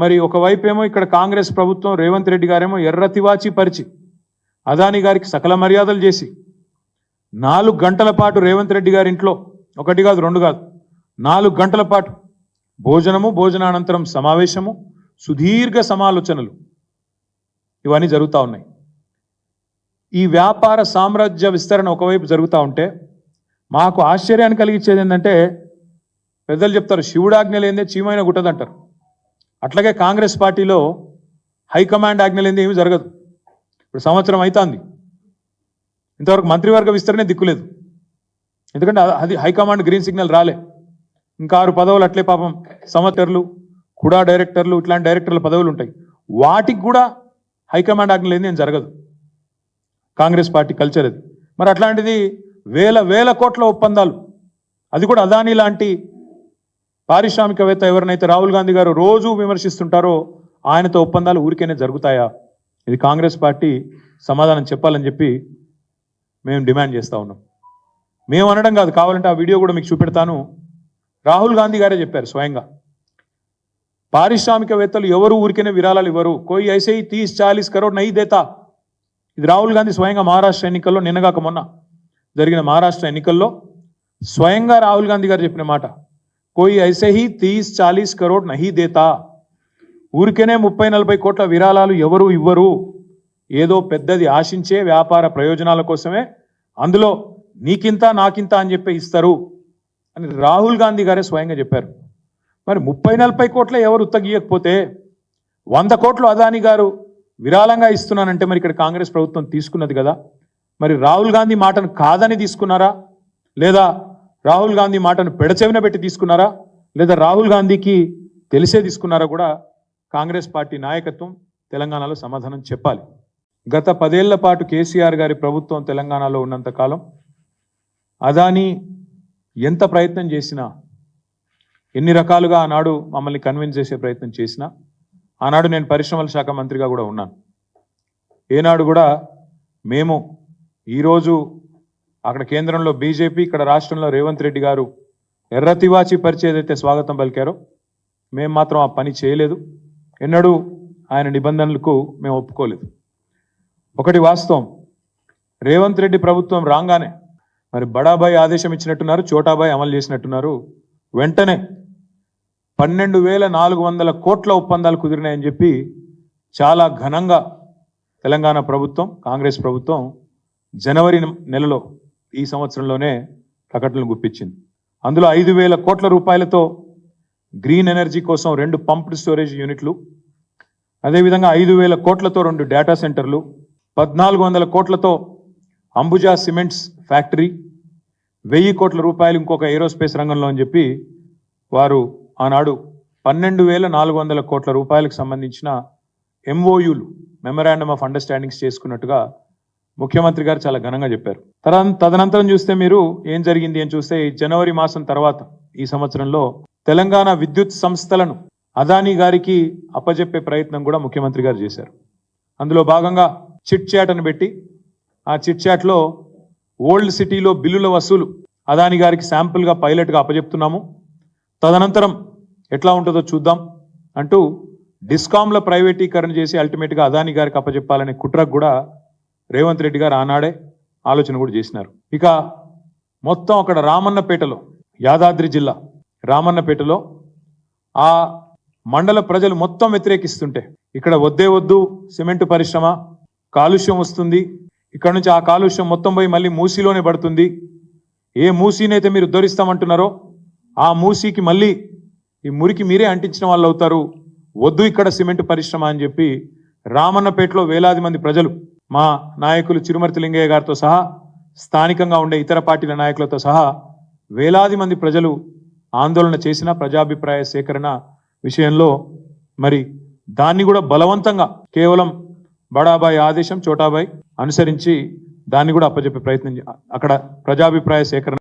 మరి ఒకవైపు ఏమో ఇక్కడ కాంగ్రెస్ ప్రభుత్వం రేవంత్ రెడ్డి గారేమో ఎర్రతివాచి పరిచి అదాని గారికి సకల మర్యాదలు చేసి నాలుగు గంటల పాటు రేవంత్ రెడ్డి గారి ఇంట్లో ఒకటి కాదు రెండు కాదు నాలుగు గంటల పాటు భోజనము భోజనానంతరం సమావేశము సుదీర్ఘ సమాలోచనలు. ఇవన్నీ జరుగుతూ ఉన్నాయి. ఈ వ్యాపార సామ్రాజ్య విస్తరణ ఒకవైపు జరుగుతూ ఉంటే మాకు ఆశ్చర్యాన్ని కలిగించేది ఏంటంటే పెద్దలు చెప్తారు శివుడాజ్ఞ లేదే చీమైన గుట్టదంటారు. అట్లాగే కాంగ్రెస్ పార్టీలో హైకమాండ్ ఆజ్ఞలేంది ఏమీ జరగదు. ఇప్పుడు సంవత్సరం అవుతుంది ఇంతవరకు మంత్రివర్గ విస్తరణే దిక్కులేదు. ఎందుకంటే అది హైకమాండ్ గ్రీన్ సిగ్నల్ రాలే. ఇంకా ఆరు పదవులు అట్లే పాపం సమతర్లు కుడా డైరెక్టర్లు ఇట్లాంటి డైరెక్టర్ల పదవులు ఉంటాయి. వాటికి కూడా హైకమాండ్ ఆజ్ఞ లేని జరగదు. కాంగ్రెస్ పార్టీ కల్చర్ అది. మరి అట్లాంటిది వేల వేల కోట్ల ఒప్పందాలు. అది కూడా అదానీ లాంటి పారిశ్రామికవేత్త ఎవరినైతే రాహుల్ గాంధీ గారు రోజు విమర్శిస్తుంటారో ఆయనతో ఒప్పందాలు ఊరికేనే జరుగుతాయా? ఇది కాంగ్రెస్ పార్టీ సమాధానం చెప్పాలని చెప్పి మేము డిమాండ్ చేస్తా ఉన్నాం. మేము అనడం కాదు కావాలంటే ఆ వీడియో కూడా మీకు చూపెడతాను. రాహుల్ గాంధీ గారే చెప్పారు స్వయంగా. పారిశ్రామికవేత్తలు ఎవరు ఊరికేనే విరాళాలు ఇవ్వరు. కోయి ఐసే తీస్ చాలీస్ కరోడ్ నై దేతా. ఇది రాహుల్ గాంధీ స్వయంగా మహారాష్ట్ర ఎన్నికల్లో నిన్నగాక మొన్న జరిగిన మహారాష్ట్ర ఎన్నికల్లో స్వయంగా రాహుల్ గాంధీ గారు చెప్పిన మాట. కోయి ఐసే హీ తీస్ చాలీస్ కరోడ్ నహీ దేతా ఊరికేనే ముప్పై నలభై కోట్ల విరాళాలు ఎవరు ఇవ్వరు? ఏదో పెద్దది ఆశించే వ్యాపార ప్రయోజనాల కోసమే అందులో నీకింత నాకింత అని చెప్పి ఇస్తారు అని రాహుల్ గాంధీ గారే స్వయంగా చెప్పారు. మరి ముప్పై నలభై కోట్ల ఎవరు ఉత్తగీయకపోతే? వంద కోట్లు అదాని గారు విరాళంగా ఇస్తున్నానంటే మరి ఇక్కడ కాంగ్రెస్ ప్రభుత్వం తీసుకున్నది కదా? మరి రాహుల్ గాంధీ మాటను కాదని తీసుకున్నారా? లేదా రాహుల్ గాంధీ మాటను పెడచెవిన పెట్టి తీసుకున్నారా? లేదా రాహుల్ గాంధీకి తెలిసే తీసుకున్నారా కూడా? కాంగ్రెస్ పార్టీ నాయకత్వం తెలంగాణలో సమాధానం చెప్పాలి. గత పదేళ్ళ పాటు కేసీఆర్ గారి ప్రభుత్వం తెలంగాణలో ఉన్నంత కాలం అదానీ ఎంత ప్రయత్నం చేసినా ఎన్ని రకాలుగా ఆనాడు మమ్మల్ని కన్విన్స్ చేసే ప్రయత్నం చేసినా ఆనాడు నేను పరిశ్రమల శాఖ మంత్రిగా కూడా ఉన్నాను. ఏనాడు కూడా మేము ఈరోజు అక్కడ కేంద్రంలో బీజేపీ ఇక్కడ రాష్ట్రంలో రేవంత్ రెడ్డి గారు ఎర్రతివాచి పరిచి ఏదైతే స్వాగతం పలికారో మేము మాత్రం ఆ పని చేయలేదు. ఎన్నడూ ఆయన నిబంధనలకు మేము ఒప్పుకోలేదు. ఒకటి వాస్తవం రేవంత్ రెడ్డి ప్రభుత్వం రాగానే మరి బడాబాయ్ ఆదేశం ఇచ్చినట్టున్నారు చోటాబాయ్ అమలు చేసినట్టున్నారు. వెంటనే పన్నెండు వేల నాలుగు వందల కోట్ల ఒప్పందాలు కుదిరినాయని చెప్పి చాలా ఘనంగా తెలంగాణ ప్రభుత్వం కాంగ్రెస్ ప్రభుత్వం జనవరి నెలలో ఈ సంవత్సరంలోనే ప్రకటనలు గుప్పించింది. అందులో ఐదు వేల కోట్ల రూపాయలతో గ్రీన్ ఎనర్జీ కోసం రెండు పంప్డ్ స్టోరేజ్ యూనిట్లు అదేవిధంగా ఐదు వేల కోట్లతో రెండు డేటా సెంటర్లు పద్నాలుగు వందల కోట్లతో అంబుజా సిమెంట్స్ ఫ్యాక్టరీ వెయ్యి కోట్ల రూపాయలు ఇంకొక ఏరోస్పేస్ రంగంలో అని చెప్పి వారు ఆనాడు పన్నెండు వేల నాలుగు వందల కోట్ల రూపాయలకు సంబంధించిన ఎంఓయులు మెమరాండమ్ ఆఫ్ అండర్స్టాండింగ్స్ చేసుకున్నట్టుగా ముఖ్యమంత్రి గారు చాలా ఘనంగా చెప్పారు. తదనంతరం చూస్తే మీరు ఏం జరిగింది అని చూస్తే జనవరి మాసం తర్వాత ఈ సంవత్సరంలో తెలంగాణ విద్యుత్ సంస్థలను అదానీ గారికి అప్పజెప్పే ప్రయత్నం కూడా ముఖ్యమంత్రి గారు చేశారు. అందులో భాగంగా చిట్ చాట్ అని పెట్టి ఆ చిట్ చాట్లో ఓల్డ్ సిటీలో బిల్లుల వసూలు అదాని గారికి శాంపుల్గా పైలట్గా అప్పజెప్తున్నాము. తదనంతరం ఎట్లా ఉంటుందో చూద్దాం అంటూ డిస్కామ్ల ప్రైవేటీకరణ చేసి అల్టిమేట్గా అదాని గారికి అప్పజెప్పాలనే కుట్రకు కూడా రేవంత్ రెడ్డి గారు ఆనాడే ఆలోచన కూడా చేసినారు. ఇక మొత్తం అక్కడ రామన్నపేటలో యాదాద్రి జిల్లా రామన్నపేటలో ఆ మండల ప్రజలు మొత్తం వ్యతిరేకిస్తుంటే ఇక్కడ వద్దే వద్దు సిమెంట్ పరిశ్రమ కాలుష్యం వస్తుంది. ఇక్కడ నుంచి ఆ కాలుష్యం మొత్తం పోయి మళ్ళీ మూసీలోనే పడుతుంది. ఏ మూసీనైతే మీరు ఉద్ధరిస్తామంటున్నారో ఆ మూసీకి మళ్ళీ ఈ మురికి మీరే అంటించిన వాళ్ళు అవుతారు. వద్దు ఇక్కడ సిమెంట్ పరిశ్రమ అని చెప్పి రామన్నపేటలో వేలాది మంది ప్రజలు మా నాయకులు చిరుమర్తి లింగయ్య గారితో సహా స్థానికంగా ఉండే ఇతర పార్టీల నాయకులతో సహా వేలాది మంది ప్రజలు ఆందోళన చేసిన ప్రజాభిప్రాయ సేకరణ విషయంలో మరి దాన్ని కూడా బలవంతంగా కేవలం బడాబాయ్ ఆదేశం చోటాబాయ్ అనుసరించి దాన్ని కూడా అప్పచెప్పే ప్రయత్నం అక్కడ ప్రజాభిప్రాయ సేకరణ